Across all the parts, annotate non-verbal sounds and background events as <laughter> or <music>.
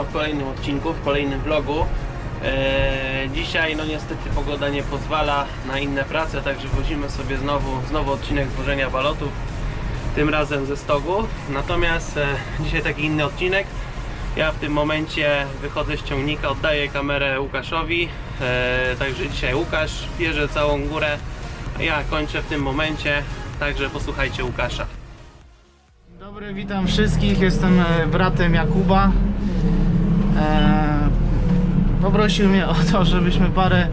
Witam w kolejnym odcinku, w kolejnym vlogu. Eee, dzisiaj no niestety pogoda nie pozwala na inne prace, także wozimy sobie znowu, znowu odcinek zwożenia balotów, tym razem ze stogu. Natomiast e, dzisiaj taki inny odcinek. Ja w tym momencie wychodzę z ciągnika, oddaję kamerę Łukaszowi, e, także dzisiaj Łukasz bierze całą górę, a ja kończę w tym momencie, także posłuchajcie Łukasza. Dobry, witam wszystkich. Jestem e, bratem Jakuba. E, poprosił mnie o to, żebyśmy parę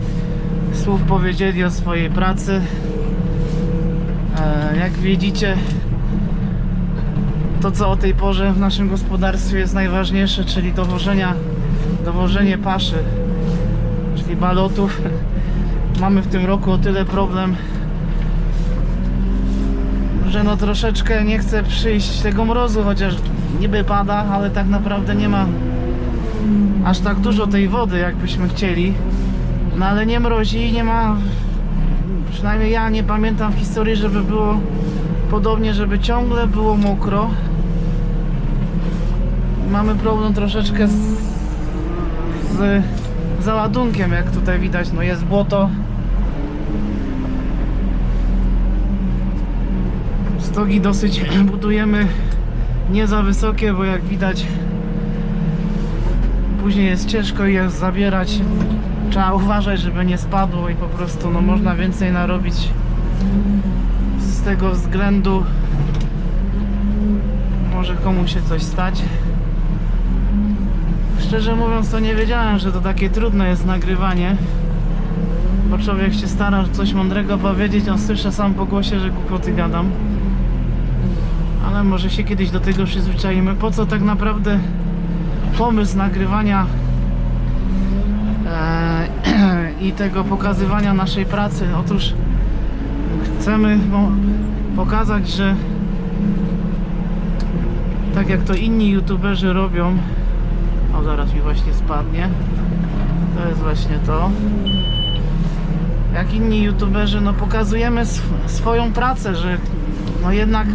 słów powiedzieli o swojej pracy. E, jak widzicie, to co o tej porze w naszym gospodarstwie jest najważniejsze, czyli dowożenia, dowożenie paszy, czyli balotów. <laughs> Mamy w tym roku o tyle problem, że no troszeczkę nie chce przyjść tego mrozu, chociaż niby pada, ale tak naprawdę nie ma aż tak dużo tej wody, jakbyśmy chcieli. No ale nie mrozi i nie ma, przynajmniej ja nie pamiętam w historii, żeby było podobnie, żeby ciągle było mokro. Mamy problem troszeczkę z, z załadunkiem, jak tutaj widać, no jest błoto. Stogi dosyć <laughs> budujemy nie za wysokie, bo jak widać później jest ciężko je zabierać. Trzeba uważać, żeby nie spadło i po prostu no, można więcej narobić z tego względu. Może komuś się coś stać. Szczerze mówiąc to nie wiedziałem, że to takie trudne jest nagrywanie. Bo człowiek się stara coś mądrego powiedzieć, a słyszę sam po głosie, że głupoty gadam ale może się kiedyś do tego przyzwyczaimy. Po co tak naprawdę pomysł nagrywania e, <clears throat> i tego pokazywania naszej pracy? Otóż chcemy pokazać, że tak jak to inni youtuberzy robią, o zaraz mi właśnie spadnie, to jest właśnie to. Jak inni youtuberzy, no pokazujemy sw swoją pracę, że no jednak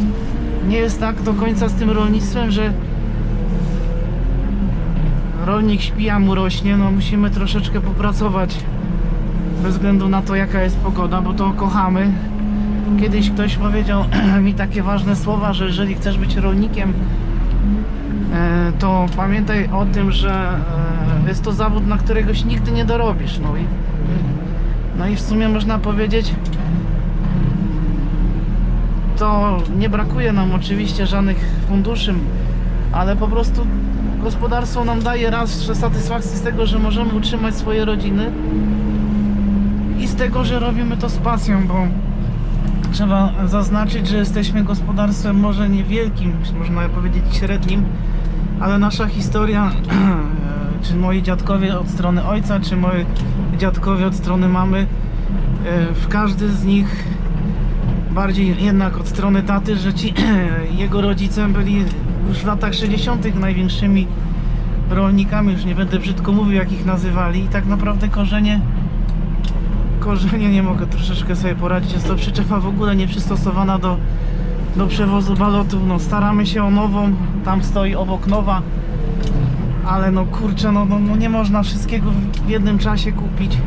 nie jest tak do końca z tym rolnictwem, że rolnik śpi, a mu rośnie. No musimy troszeczkę popracować bez względu na to jaka jest pogoda, bo to kochamy. Kiedyś ktoś powiedział <clears throat> mi takie ważne słowa, że jeżeli chcesz być rolnikiem, e, to pamiętaj o tym, że e, jest to zawód, na któregoś nigdy nie dorobisz. No i, no i w sumie można powiedzieć, to nie brakuje nam oczywiście żadnych funduszy, ale po prostu gospodarstwo nam daje raz satysfakcję z tego, że możemy utrzymać swoje rodziny i z tego, że robimy to z pasją, bo trzeba zaznaczyć, że jesteśmy gospodarstwem może niewielkim, można powiedzieć średnim, ale nasza historia, <clears throat> czy moi dziadkowie od strony ojca, czy moi dziadkowie od strony mamy, w każdy z nich bardziej jednak od strony taty, że ci <clears throat> jego rodzice byli już w latach 60. największymi rolnikami, już nie będę brzydko mówił jak ich nazywali i tak naprawdę korzenie korzenie nie mogę troszeczkę sobie poradzić, jest to przyczepa w ogóle nieprzystosowana do, do przewozu balotów, no staramy się o nową, tam stoi obok nowa ale no kurczę, no, no, no nie można wszystkiego w jednym czasie kupić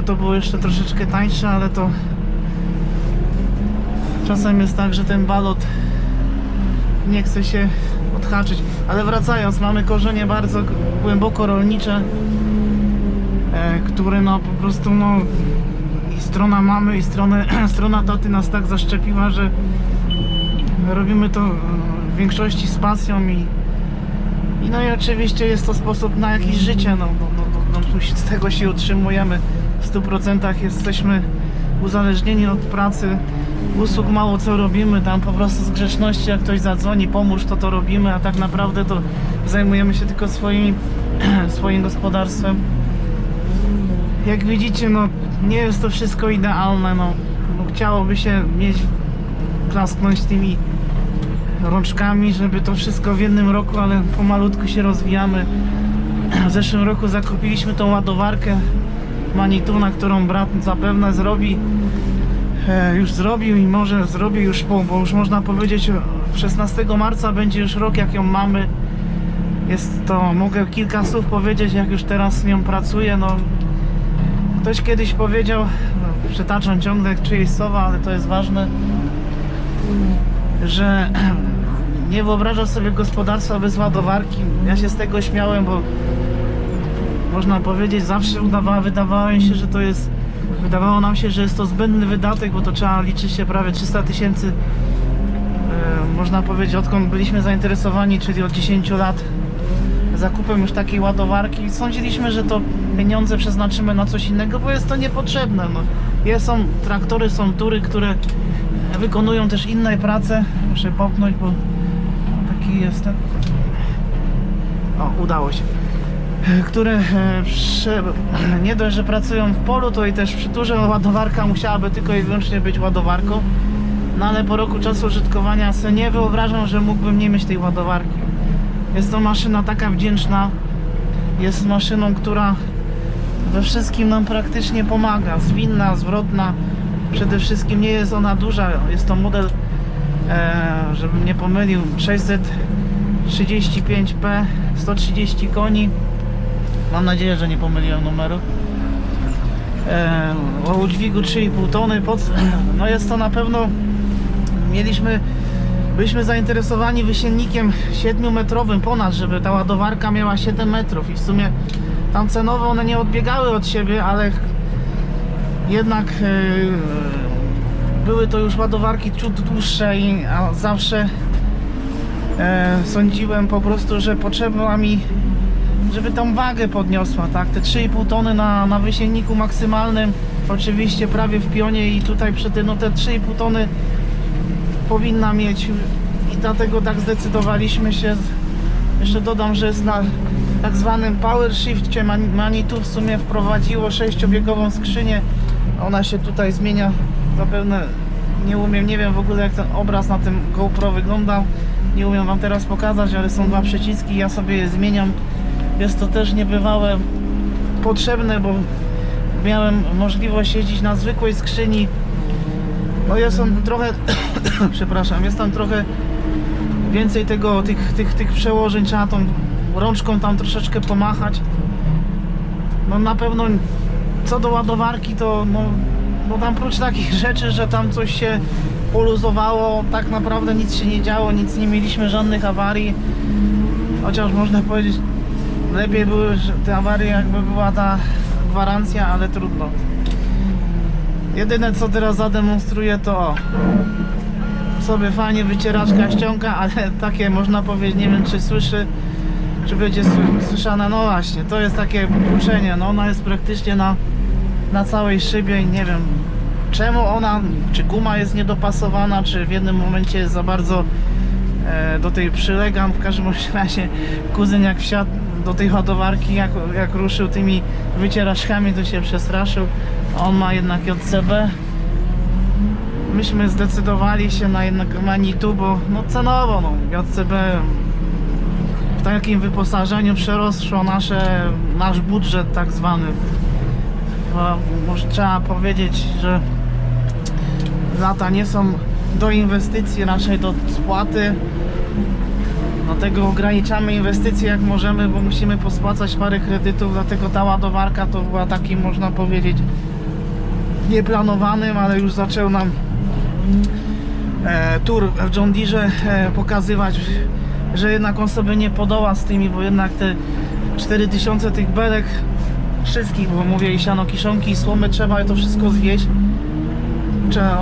żeby to było jeszcze troszeczkę tańsze, ale to czasem jest tak, że ten balot nie chce się odhaczyć. Ale wracając, mamy korzenie bardzo głęboko rolnicze, e, które no po prostu no i strona mamy i stronę, <clears throat> strona taty nas tak zaszczepiła, że robimy to w większości z pasją i, i no i oczywiście jest to sposób na jakieś życie, no, no, no, no z tego się utrzymujemy w 100% jesteśmy uzależnieni od pracy, usług mało co robimy, tam po prostu z grzeczności jak ktoś zadzwoni, pomóż to to robimy, a tak naprawdę to zajmujemy się tylko swoimi, <clears throat> swoim gospodarstwem. Jak widzicie, no nie jest to wszystko idealne, no, no chciałoby się mieć, klasknąć tymi rączkami, żeby to wszystko w jednym roku, ale pomalutku się rozwijamy. <clears throat> W zeszłym roku zakupiliśmy tą ładowarkę Manituna, którą brat zapewne zrobi e, już zrobił i może zrobi już po, bo już można powiedzieć 16 marca będzie już rok jak ją mamy. Jest to, mogę kilka słów powiedzieć jak już teraz z nią pracuję. No, ktoś kiedyś powiedział, no, przytaczam ciągle czyjeś słowa, ale to jest ważne, że <clears throat> nie wyobraża sobie gospodarstwa bez ładowarki. Ja się z tego śmiałem, bo można powiedzieć, zawsze udawa, wydawało się, że to jest, wydawało nam się, że jest to zbędny wydatek, bo to trzeba liczyć się prawie 300 tysięcy, e, można powiedzieć, odkąd byliśmy zainteresowani, czyli od 10 lat zakupem już takiej ładowarki. Sądziliśmy, że to pieniądze przeznaczymy na coś innego, bo jest to niepotrzebne. No. Jest, są traktory, są tury, które wykonują też inne prace. Muszę popchnąć, bo taki jest ten. O, udało się które e, prze, nie dość, że pracują w polu, to i też przy turze ładowarka musiałaby tylko i wyłącznie być ładowarką. No ale po roku czasu użytkowania sobie nie wyobrażam, że mógłbym nie mieć tej ładowarki. Jest to maszyna taka wdzięczna. Jest maszyną, która we wszystkim nam praktycznie pomaga. Zwinna, zwrotna. Przede wszystkim nie jest ona duża. Jest to model, e, żebym nie pomylił, 635P, 130 koni. Mam nadzieję, że nie pomyliłem numeru. O udźwigu 3,5 tony. Pod, <clears throat> no jest to na pewno. Mieliśmy. Byliśmy zainteresowani wysiennikiem 7-metrowym ponad, żeby ta ładowarka miała 7 metrów i w sumie tam cenowo one nie odbiegały od siebie, ale jednak e, były to już ładowarki ciut dłuższe i zawsze e, sądziłem po prostu, że potrzeba mi żeby tą wagę podniosła, tak? Te 3,5 tony na, na wysienniku maksymalnym, oczywiście prawie w pionie i tutaj przy tym, no te 3,5 tony powinna mieć i dlatego tak zdecydowaliśmy się. Jeszcze dodam, że jest na tak zwanym power shifcie Man- Manitou w sumie wprowadziło sześciobiegową skrzynię. Ona się tutaj zmienia zapewne nie umiem, nie wiem w ogóle jak ten obraz na tym GoPro wygląda. Nie umiem wam teraz pokazać, ale są dwa przyciski, ja sobie je zmieniam. Jest to też niebywałe potrzebne, bo miałem możliwość jeździć na zwykłej skrzyni. No jest on trochę, <coughs> przepraszam, jest tam trochę więcej tego, tych, tych, tych przełożeń, trzeba tą rączką tam troszeczkę pomachać. No na pewno co do ładowarki to no, no tam prócz takich rzeczy, że tam coś się poluzowało, tak naprawdę nic się nie działo, nic nie mieliśmy żadnych awarii. Chociaż można powiedzieć, lepiej były te awarie jakby była ta gwarancja, ale trudno. Jedyne co teraz zademonstruję to sobie fajnie wycieraczka ściąga, ale takie można powiedzieć, nie wiem czy słyszy, czy będzie sły- słyszana, no właśnie, to jest takie buczenie, no ona jest praktycznie na, na całej szybie i nie wiem czemu ona, czy guma jest niedopasowana, czy w jednym momencie jest za bardzo e, do tej przylegam, w każdym razie kuzyn jak wsiadł do tej ładowarki, jak, jak ruszył tymi wycieraczkami, to się przestraszył, on ma jednak JCB, myśmy zdecydowali się na jednak Manitou, bo no cenowo, no, JCB w takim wyposażeniu przerosło nasze, nasz budżet tak zwany. Bo może trzeba powiedzieć, że lata nie są do inwestycji, raczej do spłaty. Dlatego ograniczamy inwestycje jak możemy, bo musimy pospłacać parę kredytów, dlatego ta ładowarka to była takim, można powiedzieć, nieplanowanym, ale już zaczął nam e, tour w John Deere e, pokazywać, że jednak on sobie nie podoła z tymi, bo jednak te 4000 tych belek wszystkich, bo mówię i siano kiszonki i słomy trzeba to wszystko zwieść.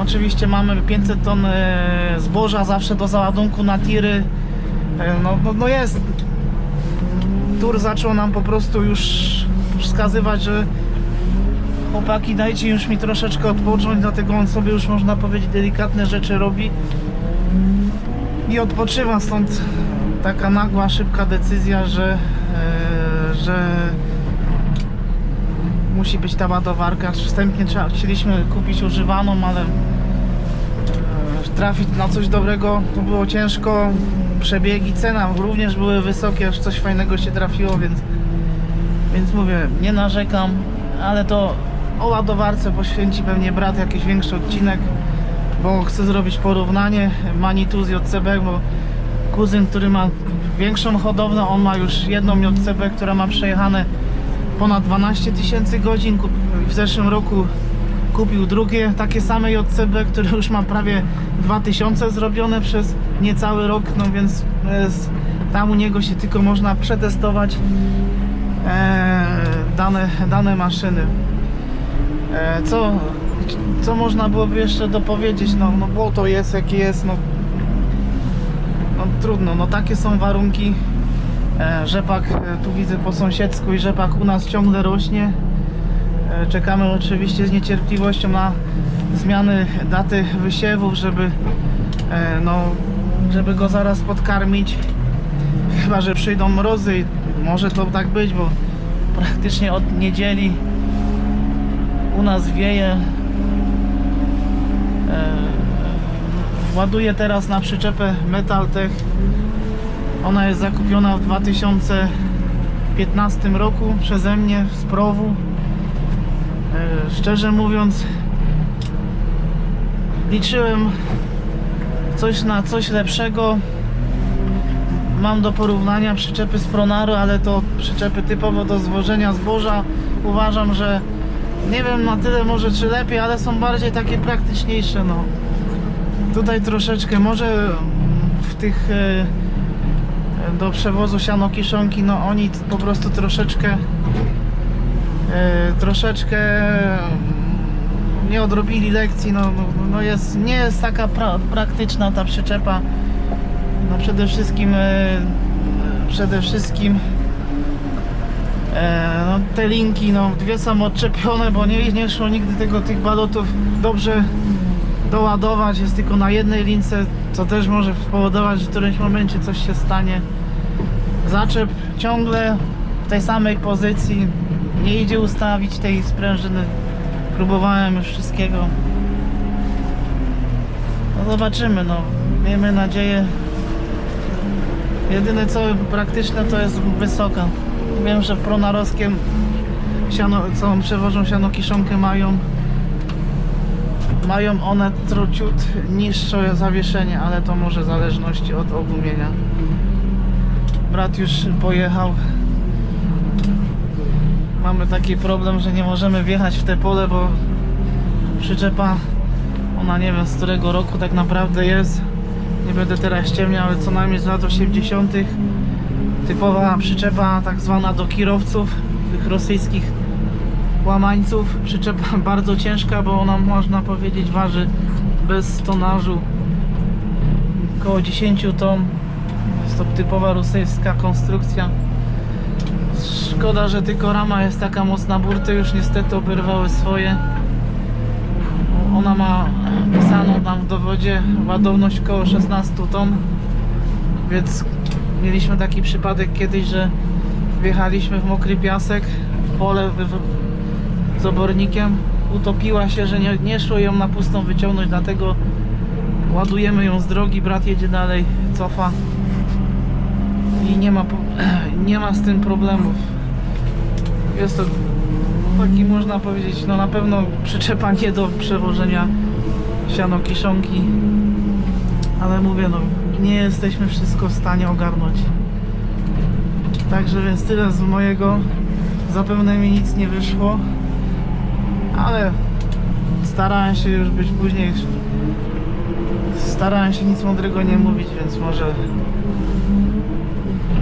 Oczywiście mamy 500 ton e, zboża zawsze do załadunku na tiry. E, No, no, no jest. Tur zaczął nam po prostu już wskazywać, że chłopaki dajcie już mi troszeczkę odpocząć, dlatego on sobie już można powiedzieć delikatne rzeczy robi i odpoczywa, stąd taka nagła, szybka decyzja, że, e, że musi być ta ładowarka. Wstępnie trzeba, chcieliśmy kupić używaną, ale trafić na coś dobrego to było ciężko. Przebiegi, cena również były wysokie, aż coś fajnego się trafiło, więc, więc mówię, nie narzekam, ale to o ładowarce poświęci pewnie brat jakiś większy odcinek. bo chcę zrobić porównanie Manitou z JCB, bo kuzyn, który ma większą hodowlę, on ma już jedną JCB, która ma przejechane ponad 12 tysięcy godzin. W zeszłym roku kupił drugie takie same JCB, które już ma prawie 2000 zrobione przez niecały rok, no więc tam u niego się tylko można przetestować e, dane, dane maszyny. E, co, co można byłoby jeszcze dopowiedzieć? No, no bo to jest jakie jest, no, no trudno, no takie są warunki. E, rzepak tu widzę po sąsiedzku i rzepak u nas ciągle rośnie. E, Czekamy oczywiście z niecierpliwością na zmiany daty wysiewów, żeby e, no, żeby go zaraz podkarmić. Chyba, że przyjdą mrozy i może to tak być, bo praktycznie od niedzieli u nas wieje. E, ładuję teraz na przyczepę Metaltech. Ona jest zakupiona w 2015 roku przeze mnie z Prowu. E, Szczerze mówiąc, liczyłem coś na coś lepszego. Mam do porównania przyczepy z Pronaru, ale to przyczepy typowo do zwożenia zboża. Uważam, że nie wiem na tyle może czy lepiej, ale są bardziej takie praktyczniejsze. No. Tutaj troszeczkę może w tych e, do przewozu siano kiszonki, no oni po prostu troszeczkę troszeczkę mm, nie odrobili lekcji, no, no, no jest, nie jest taka pra, praktyczna ta przyczepa. No przede wszystkim e, przede wszystkim e, no, te linki, no dwie są odczepione, bo nie, nie szło nigdy tego tych balotów dobrze doładować, jest tylko na jednej lince, co też może spowodować, że w którymś momencie coś się stanie. Zaczep ciągle w tej samej pozycji, nie idzie ustawić tej sprężyny. Próbowałem już wszystkiego. No zobaczymy, no. Miejmy nadzieję. Jedyne co praktyczne to jest wysoka. Wiem, że w pronarowskiem siano, co przewożą siano kiszonkę mają mają one trociut niższe zawieszenie, ale to może w zależności od ogumienia. Brat już pojechał. Mamy taki problem, że nie możemy wjechać w te pole, bo przyczepa, ona nie wiem z którego roku tak naprawdę jest. Nie będę teraz ściemniał, ale co najmniej z lat 80. Typowa przyczepa tak zwana do kierowców, tych rosyjskich łamańców. Przyczepa <laughs> bardzo ciężka, bo ona można powiedzieć waży bez tonażu około 10 ton. Jest to typowa rosyjska konstrukcja. Szkoda, że tylko rama jest taka mocna, burty już niestety oberwały swoje. Ona ma pisaną tam w dowodzie ładowność około 16 ton, więc mieliśmy taki przypadek kiedyś, że wjechaliśmy w mokry piasek, w pole z obornikiem, utopiła się, że nie, nie szło ją na pustą wyciągnąć, dlatego ładujemy ją z drogi, brat jedzie dalej, cofa i nie ma, <clears throat> nie ma z tym problemów. Jest to taki można powiedzieć, no na pewno przyczepa nie do przewożenia siano kiszonki, ale mówię, no nie jesteśmy wszystko w stanie ogarnąć. Także więc tyle z mojego. Zapewne mi nic nie wyszło, ale starałem się już być później. Starałem się nic mądrego nie mówić, więc może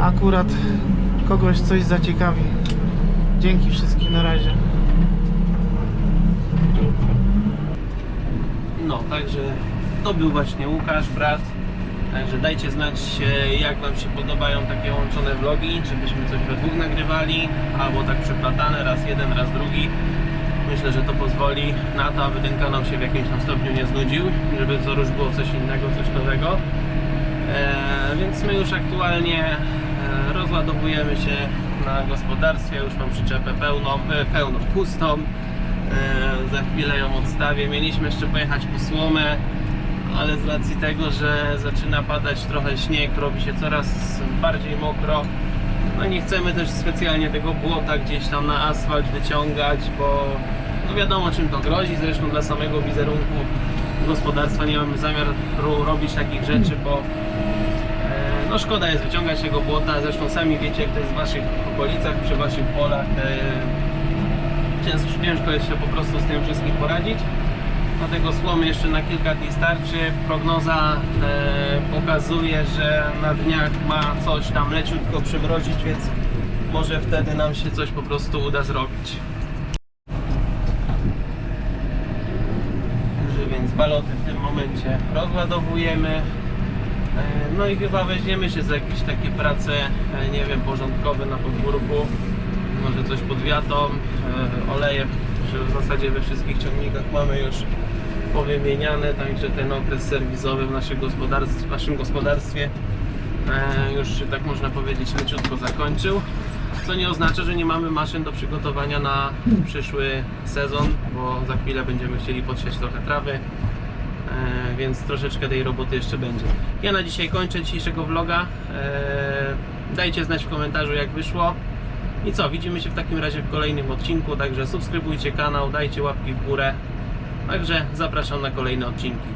akurat kogoś coś zaciekawi. Dzięki wszystkim na razie. No, także to był właśnie Łukasz, brat. Także dajcie znać, jak Wam się podobają takie łączone vlogi, czy byśmy coś we dwóch nagrywali, albo tak przeplatane, raz jeden, raz drugi. Myślę, że to pozwoli na to, aby ten kanał się w jakimś tam stopniu nie znudził, żeby co już było coś innego, coś nowego. E, więc my już aktualnie rozładowujemy się na gospodarstwie, już mam przyczepę pełną, e, pełną, pustą. E, za chwilę ją odstawię. Mieliśmy jeszcze pojechać po słomę, ale z racji tego, że zaczyna padać trochę śnieg, robi się coraz bardziej mokro. No nie chcemy też specjalnie tego błota gdzieś tam na asfalt wyciągać, bo no wiadomo czym to grozi, zresztą dla samego wizerunku gospodarstwa. Nie mamy zamiaru robić takich rzeczy, bo no szkoda jest wyciągać tego błota. Zresztą sami wiecie, jak to jest w waszych okolicach, przy waszych polach. Ciężko, ciężko jest się po prostu z tym wszystkim poradzić. Dlatego słomy jeszcze na kilka dni starczy. Prognoza e, pokazuje, że na dniach ma coś tam leciutko przymrozić, więc może wtedy nam się coś po prostu uda zrobić. Także więc baloty w tym momencie rozładowujemy. E, No i chyba weźmiemy się za jakieś takie prace, e, nie wiem, porządkowe na podwórku. Może coś pod wiatą, e, oleje, że w zasadzie we wszystkich ciągnikach mamy już powymieniane, także ten okres serwisowy w naszym gospodarstwie, w naszym gospodarstwie już tak można powiedzieć leciutko zakończył. Co nie oznacza, że nie mamy maszyn do przygotowania na przyszły sezon, bo za chwilę będziemy chcieli podsiać trochę trawy, więc troszeczkę tej roboty jeszcze będzie. Ja na dzisiaj kończę dzisiejszego vloga. E, Dajcie znać w komentarzu jak wyszło. I co, widzimy się w takim razie w kolejnym odcinku, także subskrybujcie kanał, dajcie łapki w górę. Także zapraszam na kolejne odcinki.